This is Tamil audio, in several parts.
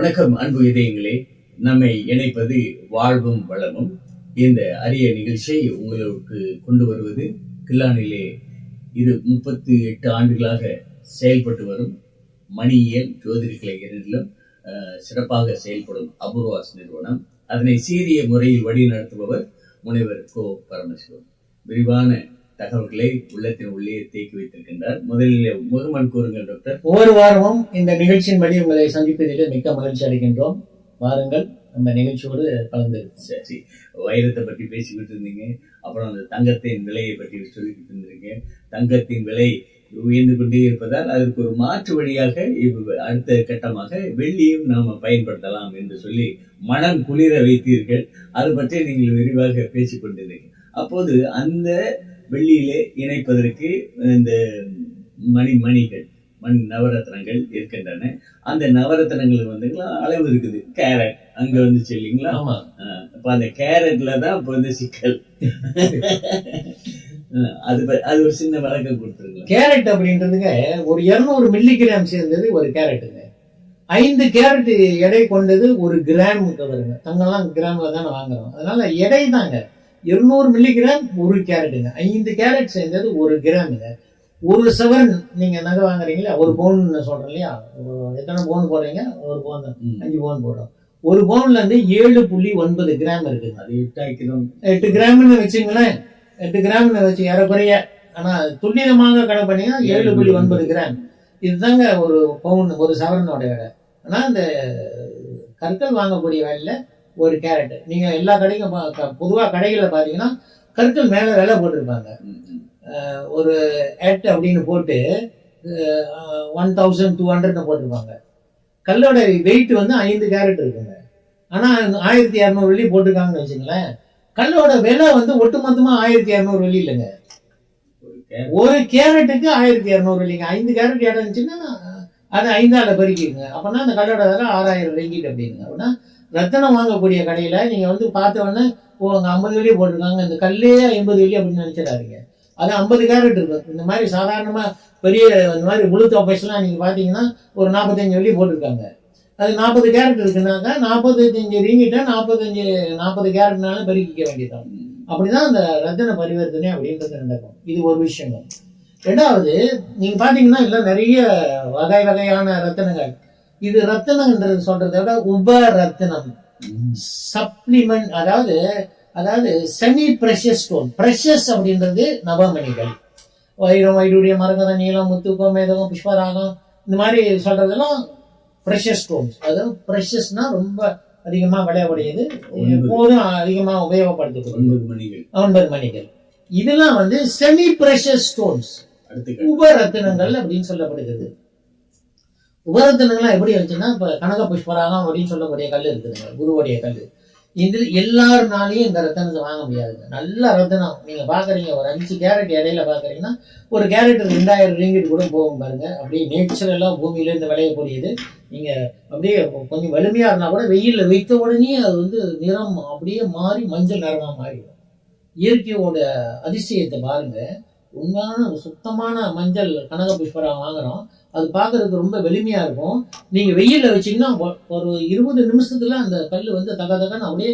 வணக்கம் அன்பு இதயங்களே. நம்மை இணைப்பது வாழ்வும் வளமும். இந்த அரிய நிகழ்ச்சியை உங்களுக்கு கொண்டு வருவது கில்லானிலே இது முப்பத்தி எட்டு ஆண்டுகளாக செயல்பட்டு வரும் மணியியல் ஜோதிட இரண்டிலும் சிறப்பாக செயல்படும் அபூர்வாஸ் நிறுவனம். அதனை சீரிய முறையில் வழிநடத்துபவர் முனைவர் கோ பரமசிவம். விரிவான தகவல்களை உள்ளத்தின் உள்ளே தேக்கி வைத்திருக்கின்றார். முதலில் முகமன் கூறுங்கள் டாக்டர் ஒவ்வொரு வாரமும் இந்த நிகழ்ச்சியின்படி உங்களை சந்திப்பதிலே மிக்க மகிழ்ச்சி அடைகின்றோம். வாருங்கள் நம்ம நிகழ்ச்சியோடு கலந்து. சரி வைரத்தை பற்றி பேசிக்கிட்டு இருந்தீங்க அப்புறம் அந்த தங்கத்தின் விலையை பற்றி சொல்லிக்கிட்டு இருந்தீங்க தங்கத்தின் விலை உயர்ந்து கொண்டே இருப்பதால் அதற்கு ஒரு மாற்று வழியாக அடுத்த கட்டமாக வெள்ளியும் நாம பயன்படுத்தலாம் என்று சொல்லி மனம் குளிர வைத்தீர்கள். அது பற்றி நீங்கள் விரிவாக பேசிக் கொண்டிருந்தீங்க. அப்போது அந்த வெள்ளியிலே இணைப்பதற்கு இந்த மணி மணிகள் மண் நவரத்னங்கள் இருக்கின்றன. அந்த நவரத்னங்களுக்கு வந்துங்களா அளவு இருக்குது. கேரட் அங்க வந்துச்சு இல்லைங்களா? ஆமா. அப்ப அந்த கேரட்ல தான் இப்ப வந்து சிக்கல். அது அது ஒரு சின்ன விளக்கம் கொடுத்துருங்களா கேரட் அப்படின்றதுங்க ஒரு இருநூறு மில்லி கிராம் சேர்ந்தது ஒரு கேரட்டுங்க. ஐந்து கேரட் எடை கொண்டது ஒரு கிராம் வருங்க. தங்கெல்லாம் கிராம்ல தானே வாங்குறோம். அதனால எடை தாங்க இருநூறு மில்லி கிராம் ஒரு கேரட்டுங்க. ஐந்து கேரட் சேர்ந்தது ஒரு கிராமுங்க. ஒரு செவன் நீங்க நகை வாங்குறீங்களா ஒரு பவுன் சொல்றேன் இல்லையா எத்தனை பவுன் போடுறீங்க? ஒரு பவுன். அஞ்சு பவுன் போடுறோம். ஒரு பவுன்ல இருந்து ஏழு புள்ளி ஒன்பது கிராம் இருக்குங்க. அது எட்டாக்கிறோம் எட்டு கிராம்னு வச்சுங்களேன். எட்டு கிராம்னு வச்சு ஏறக்குறைய ஆனா துல்லியமாக கணக்கு பண்ணீங்கன்னா ஏழு புள்ளி ஒன்பது கிராம். இதுதாங்க ஒரு பவுன் ஒரு சவரனோட எடை ஆனா இந்த கற்கள் வாங்கக்கூடிய வேலையில ஒரு கேரட். நீங்க எல்லா கடைக்கும் பொதுவா கடைகள்ல பாத்தீங்கன்னா கற்கள் மேல விலை போட்டிருப்பாங்க. ஒரு எட் அப்படின்னு போட்டு ஒன் தௌசண்ட் டூ ஹண்ட்ரட்னு போட்டிருப்பாங்க. கல்லோட வெயிட் வந்து ஐந்து கேரட் இருக்குங்க. ஆனா ஆயிரத்தி இரநூறு வெள்ளி போட்டிருக்காங்கன்னு வச்சுங்களேன் கல்லோட விலை வந்து ஒட்டுமொத்தமா ஆயிரத்தி இரநூறு வெள்ளி இல்லைங்க. ஒரு கேரட். ஒரு கேரட்டுக்கு ஆயிரத்தி இரநூறு வெள்ளிங்க. ஐந்து கேரட் இடம் இருந்துச்சுன்னா அது ஐந்தால பெருக்கிங்க அப்பனா அந்த கல்லோட விலை ஆறாயிரம் ரிங்கிட் அப்படிங்க. அப்படின்னா ரத்தனம் வாங்கக்கூடிய கடையில நீங்க வந்து பார்த்த உடனே ஓ ஐம்பது வெள்ளி போட்டிருக்காங்க. இந்த கல்லே ஐம்பது வெள்ளி அப்படின்னு நினச்சிடாதீங்க. அது ஐம்பது கேரட் இருக்கும் இந்த மாதிரி சாதாரணமா பெரிய இந்த மாதிரி முழு தொப்பைஸ்லாம் நீங்க பார்த்தீங்கன்னா ஒரு நாற்பத்தஞ்சு வெள்ளி போட்டிருக்காங்க. அது நாற்பது கேரட் இருக்குனாக்கா நாற்பத்தஞ்சு ரீங்கிட்ட நாற்பத்தஞ்சு நாற்பது கேரட்னால பெருக்கிக்க வேண்டியதான் அப்படிதான் அந்த ரத்தன பரிவர்த்தனை அப்படின்றது நடக்கும். இது ஒரு விஷயம் ரெண்டாவது நீங்க பார்த்தீங்கன்னா இல்ல நிறைய வகை வகையான ரத்தனங்கள். இது ரத்தினம்ன்றது சொல்றதை விட உப ரத்தினம். சப்ளிமெண்ட் அதாவது அதாவது செமி ப்ரெஷஸ் ஸ்டோன் ப்ரெஷஸ் அப்படின்றது நவமணிகள். வைரம் வைடூரியம் மரகத நீலம் முத்து கோமேதகம் புஷ்பராகம் இந்த மாதிரி சொல்றதெல்லாம் ப்ரெஷஸ் ஸ்டோன்ஸ் அதாவது ப்ரெஷஸ்னா ரொம்ப அதிகமா விளையக்கூடியது. எப்போதும் அதிகமா உபயோகப்படுத்தக்கூடிய ஒன்பது மணிகள். இதெல்லாம் வந்து செமி ப்ரெஷஸ் ஸ்டோன்ஸ் அடுத்த கட்டம். உபரத்தினங்கள் அப்படின்னு சொல்லப்படுகிறது. உபரத்தினங்கள்லாம் எப்படி வந்துச்சுன்னா இப்போ கனக புஷ்பராகம் அப்படின்னு சொல்லக்கூடிய கல் இருக்குதுங்க குருவுடைய கல். இதில் எல்லாருனாலையும் இந்த ரத்தனத்தை வாங்க முடியாதுங்க நல்ல ரத்தனம். நீங்கள் பார்க்குறீங்க ஒரு அஞ்சு கேரட் இடையில பார்க்குறீங்கன்னா ஒரு கேரட் ரெண்டாயிரம் ரிங்கிட் கூட போகும் பாருங்க. அப்படியே நேச்சுரலாக பூமியிலேருந்து விளையக்கூடியது நீங்கள் அப்படியே கொஞ்சம் வலிமையாக இருந்தால் கூட வெயிலில் வைத்த உடனே அது வந்து நிறம் அப்படியே மாறி மஞ்சள் நிறமாக மாறிடும். இயற்கையோட அதிசயத்தை பாருங்கள் உண்மையான சுத்தமான மஞ்சள் கனக புஷ்பராக வாங்குகிறோம் அது பார்க்கறதுக்கு ரொம்ப வெளிமையா இருக்கும். நீங்க வெயிலில் வச்சீங்கன்னா ஒரு இருபது நிமிஷத்துல அந்த கல் வந்து தக தகன்னு அப்படியே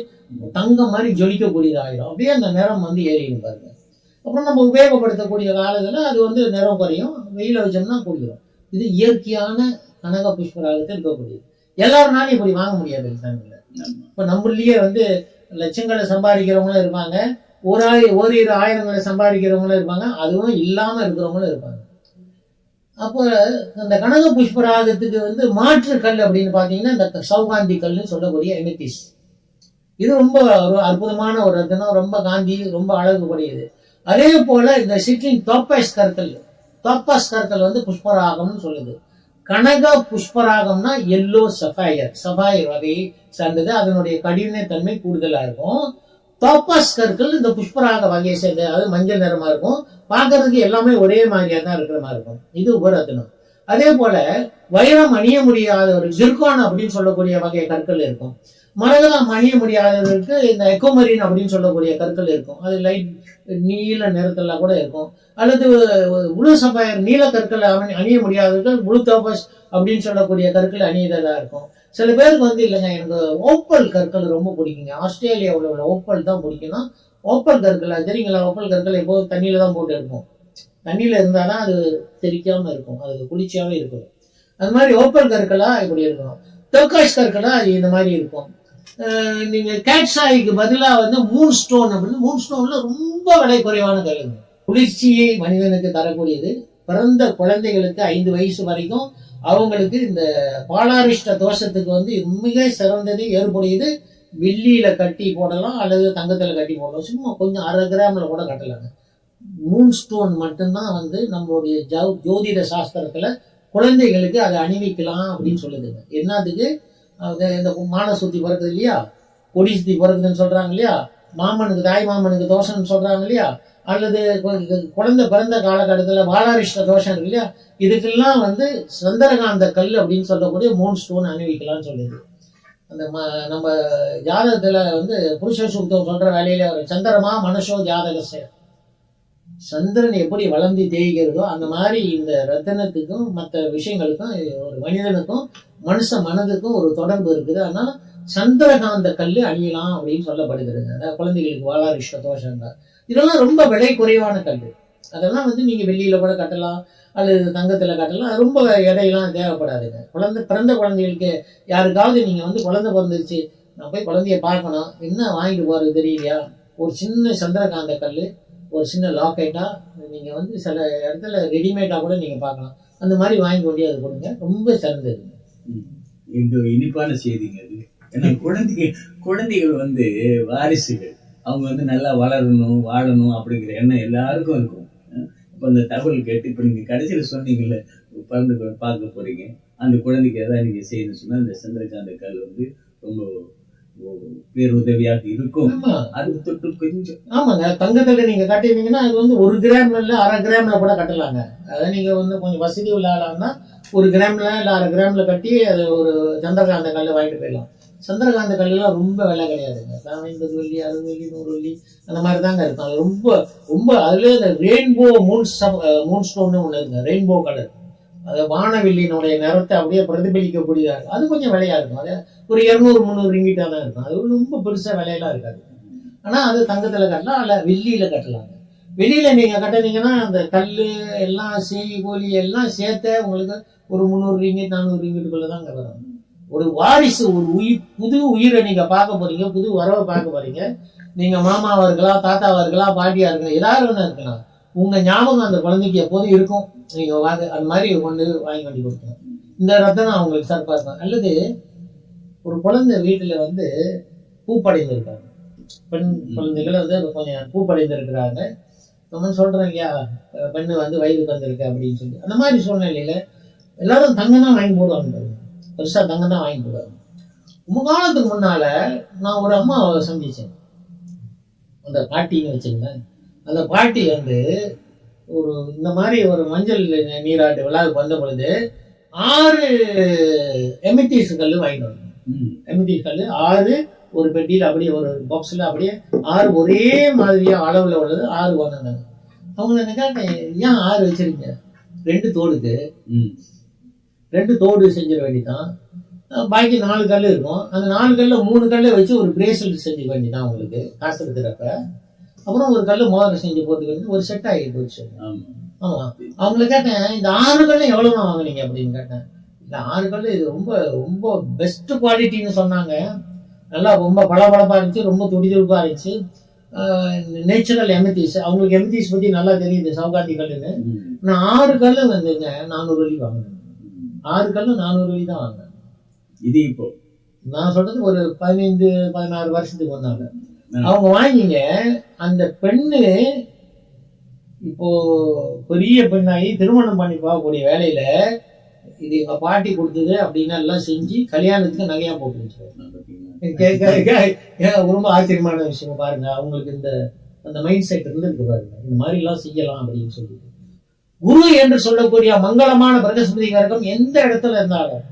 தங்கம் மாதிரி ஜொலிக்கக்கூடியதாயிடும் அப்படியே அந்த நிறம் வந்து ஏறிடும் பாருங்க. அப்புறம் நம்ம உபயோகப்படுத்தக்கூடிய காலத்துல அது வந்து நிறம் குறையும். வெயில வச்சோம்னா குடிக்கிறோம் இது இயற்கையான கனக புஷ்பராகத்தில் இருக்கக்கூடியது. எல்லாருனாலும் இப்படி வாங்க முடியாது தமிழ்ல இப்போ நம்மளையே வந்து லட்சங்களை சம்பாதிக்கிறவங்களும் இருப்பாங்க. ஒரு ஆய் ஓரிரு ஆயிரங்களை சம்பாதிக்கிறவங்களும் இருப்பாங்க. அதுவும் இல்லாமல் இருக்கிறவங்களும் இருப்பாங்க. அப்போ அந்த கனக புஷ்பராகத்துக்கு வந்து மாற்று கல் அப்படின்னு பார்த்தீங்கன்னா இந்த சௌகாந்தி கல்னு சொல்லக்கூடிய எமெத்திஸ். இது ரொம்ப ஒரு அற்புதமான ஒரு ரத்தனம் ரொம்ப காந்தி ரொம்ப அழகுக்கூடியது அதே போல இந்த சிட்லிங் தோப்பாஸ் கற்கள் தோப்பாஸ் கற்கள் வந்து புஷ்பராகம்னு சொல்லுது. கனக புஷ்பராகம்னா எல்லோ சஃபயர் சஃபயர் வகையை சார்ந்தது. அதனுடைய கடினத்தன்மை கூடுதலாக இருக்கும். தோப்பாஸ் கற்கள் இந்த புஷ்பராக வகையை சேர்ந்த அதாவது மஞ்சள் நிறமா இருக்கும். பார்க்கறதுக்கு எல்லாமே ஒரே மாதிரியா தான் இருக்கிற மாதிரி இருக்கும். இது உபரத்தினம் அதே போல வைரம் அணிய முடியாத ஒரு ஜிர்கான் அப்படின்னு சொல்லக்கூடிய வகை கற்கள் இருக்கும். மரகதம் அணிய முடியாதவருக்கு இந்த எக்கோமரின் அப்படின்னு சொல்லக்கூடிய கற்கள் இருக்கும். அது லைட் நீல நிறத்துல கூட இருக்கும். அல்லது முழு சபாயர் நீல கற்கள் அணிய முடியாதவர்கள் முழு தோபஸ் அப்படின்னு சொல்லக்கூடிய கற்கள் அணியதா இருக்கும். சில பேருக்கு வந்து இல்லைங்க எனக்கு ஓப்பல் கற்கள் ரொம்ப பிடிக்குங்க. ஆஸ்திரேலியாவில் உள்ள ஓப்பல் தான் பிடிக்கும்னா ஓப்பல் கற்கள் அது தெரியுங்களா? ஓப்பல் கற்கள் எப்போதும் தண்ணியில தான் போட்டு இருக்கும் தண்ணியில இருந்தால் தான் அது தெரிக்காம இருக்கும். அது குளிர்ச்சியாவே இருக்கும். அது மாதிரி ஓப்பல் கற்களா இப்படி இருக்கும் டோக்காஷ் கற்களா அது இந்த மாதிரி இருக்கும். அஹ் நீங்க கேட்ஸாய்க்கு பதிலா வந்து மூன் ஸ்டோன் அப்படின்னு மூன் ஸ்டோன்ல ரொம்ப விலை குறைவான கல்லுங்க. குளிர்ச்சியை மனிதனுக்கு தரக்கூடியது. பிறந்த குழந்தைகளுக்கு ஐந்து வயசு வரைக்கும் அவங்களுக்கு இந்த பாலாரிஷ்ட தோஷத்துக்கு வந்து மிக சிறந்தது ஏற்புடையது. வெள்ளியில கட்டி போடலாம் அல்லது தங்கத்துல கட்டி போடலாம். சும்மா கொஞ்சம் அரை கிராம்ல கூட கட்டலாங்க. மூன் ஸ்டோன் மட்டும்தான் வந்து நம்மளுடைய ஜோ- ஜோதிட சாஸ்திரத்துல குழந்தைகளுக்கு அதை அணிவிக்கலாம் அப்படின்னு சொல்லுதுங்க. என்னத்துக்கு அது இந்த மான சுத்தி பிறக்குது இல்லையா? கொடி சுத்தி பிறக்குதுன்னு சொல்றாங்க இல்லையா? மாமனுக்கு தாய் மாமனுக்கு தோஷம்னு சொல்றாங்க இல்லையா? அல்லது குழந்தை பிறந்த காலகட்டத்தில் பாலாரிஷ்ட தோஷம் இருக்கு இல்லையா? இதுக்கெல்லாம் வந்து சந்திரகாந்த கல் அப்படின்னு சொல்லக்கூடிய மூணு ஸ்டோன் அணிவிக்கலாம்னு சொல்லுது அந்த ம- நம்ம ஜாதகத்தில் வந்து புருஷ சூக்தம் சொல்ற வேலையில சந்திரமா மனுஷோ ஜாதகச சந்திரன் எப்படி வளர்ந்து தேய்கிறதோ அந்த மாதிரி இந்த ரத்தனத்துக்கும் மற்ற விஷயங்களுக்கும் ஒரு மனிதனுக்கும் மனுஷ மனதுக்கும் ஒரு தொடர்பு இருக்குது. ஆனால் சந்திரகாந்த கல்லு அணியலாம் அப்படின்னு சொல்லப்படுகிறது. அதாவது குழந்தைகளுக்கு வாலாரிஷ்ட தோஷம் இதெல்லாம் ரொம்ப விலை குறைவான கல் அதெல்லாம் வந்து நீங்கள் வெளியில் கூட கட்டலாம் அல்லது தங்கத்தில் கட்டலாம். ரொம்ப எடையெல்லாம் தேவைப்படாதுங்க. குழந்தை பிறந்த குழந்தைகளுக்கு யாருக்காவது நீங்கள் வந்து குழந்தை பிறந்துருச்சு நான் போய் குழந்தைய பார்க்கணும் என்ன வாங்கிட்டு போகிறது தெரியலையா? ஒரு சின்ன சந்திரகாந்த கல் ஒரு சின்ன லாக்கெட்டாக நீங்கள் வந்து சில இடத்துல ரெடிமேடாக கூட நீங்கள் பார்க்கலாம். அந்த மாதிரி வாங்கி கொண்டு அது கொடுங்க. ரொம்ப சிறந்தது இந்த இனிப்பான செய்திங்க அது ஏன்னா குழந்தைங்க குழந்தைகள் வந்து வாரிசுகள். அவங்க வந்து நல்லா வளரணும் வாழணும் அப்படிங்கிற எண்ணம் எல்லாருக்கும் இருக்கும். இப்போ இந்த தகவல் கேட்டு இப்போ நீங்கள் கடைசியில் சொன்னீங்கல்ல பிறந்து பார்க்க போறீங்க. அந்த குழந்தைக்கு எதாவது நீங்கள் செய்யணும்னு சொன்னால் இந்த சந்திரகாந்த கல் வந்து ரொம்ப பேருதவியாக இருக்கும். அது தொட்டு கொஞ்சம். ஆமாங்க. தங்கத்துல நீங்க கட்டினீங்கன்னா அது வந்து ஒரு கிராம்ல இல்ல அரை கிராம்ல கூட கட்டலாங்க. அதை நீங்க வந்து கொஞ்சம் வசதி உள்ள ஆளான்னா ஒரு கிராம்ல இல்ல அரை கிராம்ல கட்டி அது ஒரு சந்திரகாந்த கல்லை வாங்கிட்டு போயிடலாம். சந்திரகாந்த கல்லாம் ரொம்ப விலை கிடையாதுங்க. ஐம்பது வெள்ளி அறுபது வெள்ளி நூறு வெள்ளி அந்த மாதிரி தாங்க இருக்கும். அது ரொம்ப ரொம்ப அதுலேயே இந்த ரெயின்போ மூன் மூன் ஸ்டோன் ஒன்று இருக்குங்க. ரெயின்போ கலர் அது வானவெள்ளியினுடைய நிறத்தை அப்படியே பிரதிபலிக்கக்கூடிய அது கொஞ்சம் விலையா இருக்கும். அது ஒரு இரநூறு முந்நூறு ரிங்கிட்டா தான் இருக்கும். அது ரொம்ப பெருசா விலையெல்லாம் இருக்காது. ஆனா அது தங்கத்துல கட்டலாம் அல்ல வெள்ளியில கட்டலாங்க. வெளியில் நீங்க கட்டினீங்கன்னா அந்த கல்லு எல்லாம் சேய் கோழி எல்லாம் சேர்த்து உங்களுக்கு ஒரு முந்நூறு ரிங்கிட் நானூறு ரிங்கிட்டுக்குள்ளே தாங்க வரும். ஒரு வாரிசு ஒரு உயிர் புது உயிரை நீங்க பார்க்க போறீங்க புது வரவை பார்க்க போறீங்க. நீங்க மாமாவா இருக்கலாம் தாத்தாவா இருக்கலாம் பாட்டியா இருக்கலாம். ஏதாவது ஒண்ணு இருக்கலாம் உங்க ஞாபகம் அந்த குழந்தைக்கு எப்போதும் இருக்கும். நீங்க வாங்க அது மாதிரி கொண்டு வாங்கி கொண்டு கொடுக்கணும். இந்த ரத்தனம் அவங்களுக்கு சிறப்பா இருக்கும் அல்லது ஒரு குழந்தை வீட்டில் வந்து பூப்படைந்திருக்காங்க. பெண் குழந்தைகள் வந்து கொஞ்சம் பூப்படைந்திருக்கிறாங்க. நம்ம சொல்றோம் இல்லையா? பெண்ணு வந்து வயதுக்கு வந்திருக்கு அப்படின்னு சொல்லி. அந்த மாதிரி சூழ்நிலையில எல்லாரும் தங்கம் தான் வாங்கி போடுவாங்க. பெருசா தங்கம் தான் வாங்கி போடுவாங்க ரொம்ப காலத்துக்கு முன்னால நான் ஒரு அம்மாவை சந்திச்சேன். அந்த பாட்டின்னு வச்சுருந்தேன் அந்த பாட்டி வந்து ஒரு இந்த மாதிரி ஒரு மஞ்சள் நீராட்டு விழாவுக்கு வந்த பொழுது ஆறு எமிட்டிஸ் கல் வாங்கிட்டு வந்தாங்க. ம், எமிட்டிஸ் கல் ஆறு ஒரு பெட்டியில் அப்படியே ஒரு பாக்ஸில் அப்படியே ஆறு ஒரே மாதிரியா அளவில் உள்ளது ஆறு கொண்டு வந்தாங்க அவங்க என்ன கேட்டேன் ஏன் ஆறு வச்சிருக்கீங்க? ரெண்டு தோடுக்கு ரெண்டு தோடு செஞ்சிட வேண்டியதான் அஹ் பாக்கி நாலு கல் இருக்கும். அந்த நாலு கல்ல மூணு கல்லை வச்சு ஒரு பிரேஸ்லெட் செஞ்சு வேண்டியதான் உங்களுக்கு. காசு எடுக்கிறப்ப அப்புறம் ஒரு கல் மோதிரம் செஞ்சு போட்டு வேண்டியது. ஒரு செட் ஆகி போச்சு. ஆமா. அவங்கள கேட்டேன் இந்த ஆறு கல்ல எவ்வளவு வாங்குனீங்க? அப்படின்னு கேட்டேன். இந்த ஆறு கல் இது ரொம்ப ரொம்ப பெஸ்ட் குவாலிட்டின்னு சொன்னாங்க. நல்லா ரொம்ப பளபளப்பா இருந்துச்சு ரொம்ப துடி துடிப்பா இருந்துச்சு நேச்சுரல் எமத்திஸ் அவங்களுக்கு எமத்திஸ் பத்தி நல்லா தெரியுது சவுகாந்தி கல்லுன்னு. நான் ஆறு கல்லு வந்துங்க நானூறு வழி வாங்கினேன். ஆறு கல்லு நானூறு வழி தான் வாங்கினேன். இது இப்போ? நான் சொல்றது ஒரு பதினைந்து பதினாறு வருஷத்துக்கு ம். அவங்க வாங்கிங்க அந்த பெண்ணு இப்போ பெரிய பெண்ணாகி திருமணம் பண்ணி பார்க்கக்கூடிய வேலையில இது எங்க பாட்டி கொடுத்தது அப்படின்னு எல்லாம் செஞ்சு கல்யாணத்துக்கு நகையா கேட்க ஏன் ரொம்ப ஆச்சரியமான விஷயம் பாருங்க. அவங்களுக்கு இந்த அந்த மைண்ட் செட் இருந்திருக்கு பாருங்க. இந்த மாதிரி எல்லாம் செய்யலாம் அப்படின்னு சொல்லிட்டு. குரு என்று சொல்லக்கூடிய மங்களமான பிரகஸ்பதி கரகம் எந்த இடத்துல இருந்தாலும்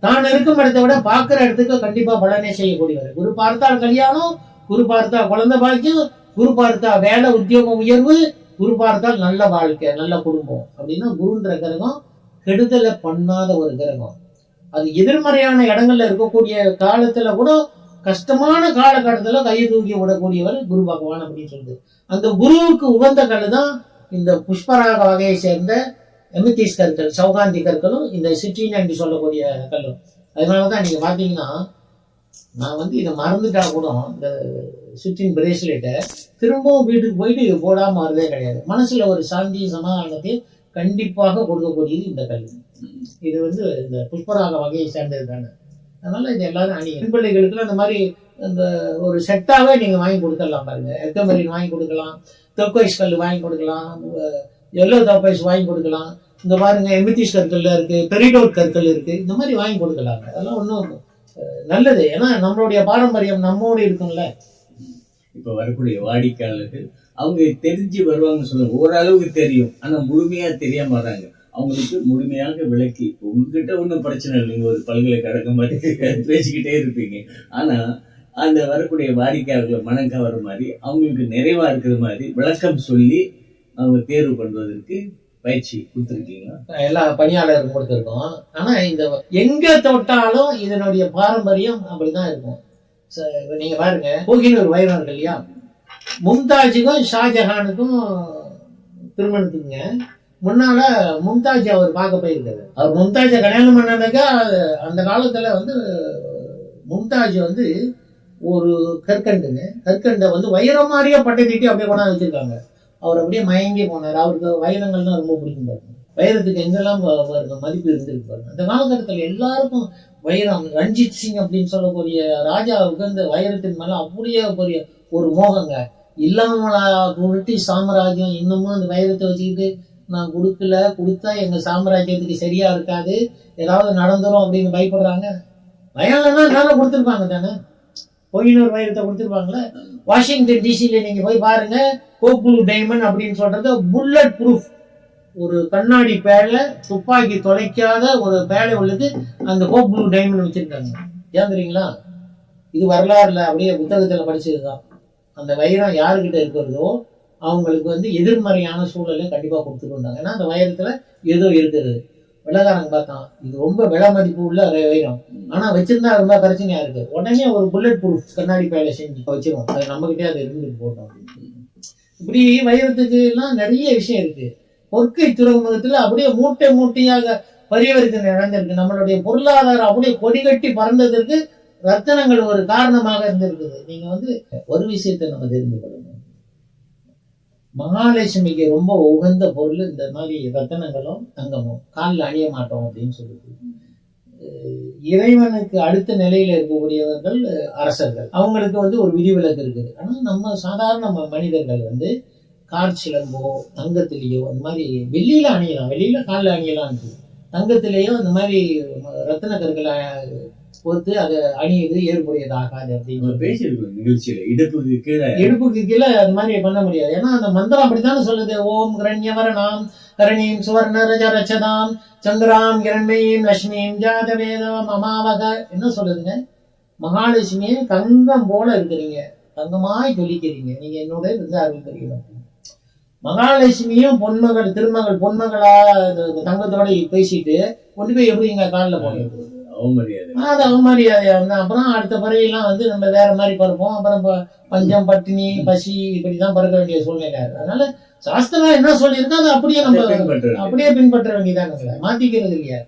தான் இருக்கும் இடத்தை விட பார்க்கிற இடத்துக்கு கண்டிப்பா பலனே செய்யக்கூடியவர். குரு பார்த்தால் கல்யாணம் குரு பார்த்தா குழந்தை பாக்கியம் குரு பார்த்தா வேலை உத்தியோகம் உயர்வு குரு பார்த்தால் நல்ல வாழ்க்கை நல்ல குடும்பம் அப்படின்னா குருன்ற கிரகம் கெடுதலை பண்ணாத ஒரு கிரகம். அது எதிர்மறையான இடங்கள்ல இருக்கக்கூடிய காலத்துல கூட கஷ்டமான காலகட்டத்துல கையை தூக்கி விடக்கூடியவர் குரு பகவான் அப்படின்னு சொல்லுது அந்த குருவுக்கு உகந்த கல் தான் இந்த புஷ்பராக வகையை சேர்ந்த எமித்திஸ் கற்கள் சௌகாந்தி கற்களும் இந்த சிட்ரின் என்று சொல்லக்கூடிய கல்லும். அதனாலதான் நீங்க பாத்தீங்கன்னா நான் வந்து இதை மறந்துட்டா கூட இந்த சுற்றின் பிரேஸ்லெட்டை திரும்பவும் வீட்டுக்கு போயிட்டு இது வரதே கிடையாது. மனசுல ஒரு சாந்தி சமாதானத்தை கண்டிப்பாக கொடுக்கக்கூடியது இந்த கல்வி இது வந்து இந்த புஷ்பராக வகையை சேர்ந்தது தானே. அதனால இது எல்லாரும் அணி பெண் பிள்ளைகளுக்குலாம் மாதிரி இந்த ஒரு செட்டாவே நீங்க வாங்கி கொடுத்துடலாம் பாருங்க. எத்தமரின் வாங்கி கொடுக்கலாம். தொக்கைஸ் கல் வாங்கி கொடுக்கலாம். எல்லோ தொக்கைஸ் வாங்கி கொடுக்கலாம். இந்த பாருங்க எமித்திஸ் கற்கள்ல இருக்கு பெரிடோர் கற்கள் இருக்கு. இந்த மாதிரி வாங்கி கொடுக்கலாங்க. அதெல்லாம் ஒன்றும் நல்லது. ஏன்னா நம்மளுடைய பாரம்பரியம் நம்மோடு இருக்கும்ல. இப்ப வரக்கூடிய வாடிக்கையாளர்கள் அவங்க தெரிஞ்சு வருவாங்கன்னு சொல்லுவாங்க. ஓரளவுக்கு தெரியும். ஆனா முழுமையா தெரியாம வராங்க அவங்களுக்கு முழுமையாக விளக்கி உங்ககிட்ட ஒன்றும் பிரச்சனை இல்லை. நீங்க ஒரு பல்கலைக்கழகம் மாதிரி பேசிக்கிட்டே இருப்பீங்க. ஆனா அந்த வரக்கூடிய வாடிக்கையாளர்களை மனம் கவர மாதிரி அவங்களுக்கு நிறைவா இருக்கிற மாதிரி விளக்கம் சொல்லி அவங்க தேர்வு பண்ணுவதற்கு பயிற்சி கொடுத்துருக்கீங்களா? எல்லா பணியாளருக்கும் கொடுத்துருக்கோம். ஆனா இந்த எங்க தொட்டாலும் இதனுடைய பாரம்பரியம் அப்படிதான் இருக்கும். ச- நீங்க பாருங்க போகினூர் வைரம் இருக்கு இல்லையா? மும்தாஜுக்கும் ஷாஜஹானுக்கும் திருமணத்துக்குங்க. முன்னால மும்தாஜ் அவர் பார்க்க போயிருக்காரு. அவர் மும்தாஜை கல்யாணம் பண்ணனாக்கா அது- அந்த காலத்துல வந்து மும்தாஜ் வந்து ஒரு கற்கண்டுங்க கற்கண்டை வந்து வைரம் மாதிரியே பட்டை தீட்டி அப்படியே கொண்டாந்து வச்சிருக்காங்க. அவர் அப்படியே மயங்கி போனார். அவருக்கு வைரங்கள்னா ரொம்ப பிடிக்கும் பாருங்க. வைரத்துக்கு எங்கெல்லாம் பாருங்க மதிப்பு இருந்திருக்கு பாருங்க. அந்த காலகட்டத்தில் எல்லாருக்கும் வைரம் ரஞ்சித் சிங் அப்படின்னு சொல்லக்கூடிய ராஜாவுக்கு இந்த வைரத்தின் மேலே அப்படியே பெரிய ஒரு மோகங்க. இல்லாமலா பிரிட்டிஷ் சாம்ராஜ்யம் இன்னமும் அந்த வைரத்தை வச்சுக்கிட்டு நான் கொடுக்கல கொடுத்தா எங்கள் சாம்ராஜ்யத்துக்கு சரியா இருக்காது. ஏதாவது நடந்துரும் அப்படின்னு பயப்படுறாங்க. பயம்னா நானும் கொடுத்துருப்பாங்க தானே? கோயினூர் வைரத்தை கொடுத்துருப்பாங்களே வாஷிங்டன் டிசியில் நீங்கள் போய் பாருங்கள் கோகுலு டைமண்ட் அப்படின்னு சொல்கிறது புல்லட் ப்ரூஃப் ஒரு கண்ணாடி பேழை துப்பாக்கி தொலைக்காத ஒரு பேழை உள்ளது அந்த கோகுலு டைமண்ட் வச்சிருக்காங்க. ஏன் தெரியுங்களா? இது வரலாறுல அப்படியே புத்தகத்தில் படிச்சது தான் அந்த வைரம் யாருக்கிட்ட இருக்கிறதோ அவங்களுக்கு வந்து எதிர்மறையான சூழலை கண்டிப்பா கொடுத்துருந்தாங்க ஏன்னா அந்த வைரத்தில் ஏதோ இருக்கிறது. வெள்ளக்காரங்க பார்த்தான். இது ரொம்ப விலை மதிப்பு உள்ள வைரம். ஆனா வச்சிருந்தா ரொம்ப பிரச்சனையா இருக்கு. உடனே ஒரு புல்லட் ப்ரூஃப் கண்ணாடி பேழை செஞ்சு வச்சிருவோம். அது நம்ம கிட்டே அது இருந்துட்டு போட்டோம். இப்படி வைரத்துக்கு எல்லாம் நிறைய விஷயம் இருக்கு. பொற்கை துறைமுகத்துல அப்படியே மூட்டை மூட்டையாக பரிவர்த்தனை நடந்திருக்கு. நம்மளுடைய பொருளாதாரம் அப்படியே கொடிகட்டி பறந்ததற்கு ரத்தனங்கள் ஒரு காரணமாக இருந்திருக்குது. நீங்க வந்து ஒரு விஷயத்தை நம்ம தெரிந்து கொள்ளணும் மகாலட்சுமிக்கு ரொம்ப உகந்த பொருள் இந்த மாதிரி ரத்தனங்களும் தங்கமும். காலில் அணிய மாட்டோம் அப்படின்னு சொல்லுது இறைவனுக்கு அடுத்த நிலையில இருக்கக்கூடியவர்கள் அரசர்கள். அவங்களுக்கு வந்து ஒரு விதிவிலக்கு இருக்குது. ஆனால் நம்ம சாதாரண மனிதர்கள் வந்து கார் சிலம்போ தங்கத்திலேயோ அந்த மாதிரி வெள்ளியில அணியலாம். வெளியில் காலில் அணியலாம் இருக்குது தங்கத்திலேயோ அந்த மாதிரி ரத்தன கற்களை பொறுத்து அதை அணியுது ஏற்புடையதாகாது அப்படின்னு பேசியிருக்கோம் நிகழ்ச்சியில இடுப்புக்கு கீழே. இடுப்புக்கு கீழே அது மாதிரி பண்ண முடியாது. ஏன்னா அந்த மந்திரம் அப்படித்தானே சொல்லுது? ஓம் கிரண்யவரணாம் கரணீம் சுவர்ண ரஜ ரச்சதாம் சந்திராம் கிரண்மயீம் லட்சுமியும் ஜாத வேதம் அமாவக. என்ன சொல்லுதுங்க? மகாலட்சுமியை தங்கம் போல இருக்கிறீங்க. தங்கமாய் ஜொலிக்கிறீங்க நீங்க என்னோட இருந்து அருள். மகாலட்சுமியும் பொன்மகள் திருமகள் பொன்மகளா தங்கத்தோட பேசிட்டு கொண்டு போய் எப்படி எங்க காலில் அவமரியாதை அது அவமரியாதையா இருந்தா அப்புறம் அடுத்த பிறவிலாம் வந்து நம்ம வேற மாதிரி பிறப்போம். அப்புறம் பஞ்சம் பட்டினி பசி இப்படிதான் பிறக்க வேண்டிய சூழ்நிலை. அதனால சாஸ்திரம் என்ன சொல்லியிருக்கோ அதை அப்படியே நம்ம அப்படியே பின்பற்ற வேண்டியதானுங்களே மாத்திக்கிறது இல்லையா?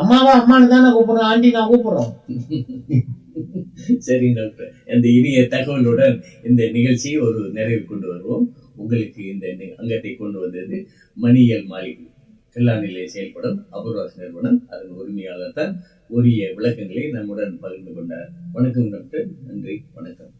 அம்மாவா அம்மானு தானே கூப்பிடுறோம். ஆண்டி நான் கூப்பிடுறோம். சரி டாக்டர். இந்த இனிய தகவலுடன் இந்த நிகழ்ச்சியை ஒரு நிறைவு கொண்டு வருவோம். உங்களுக்கு இந்த அங்கத்தை கொண்டு வந்தது மணியல் மாளிகை. கில்லானிலே செயல்படும் அபூர்வாஸ் நிறுவனம் அதன் உரிமையாளர் தான் உரிய விளக்கங்களை நம்முடன் பகிர்ந்து கொண்டார் வணக்கம் டாக்டர். நன்றி வணக்கம்.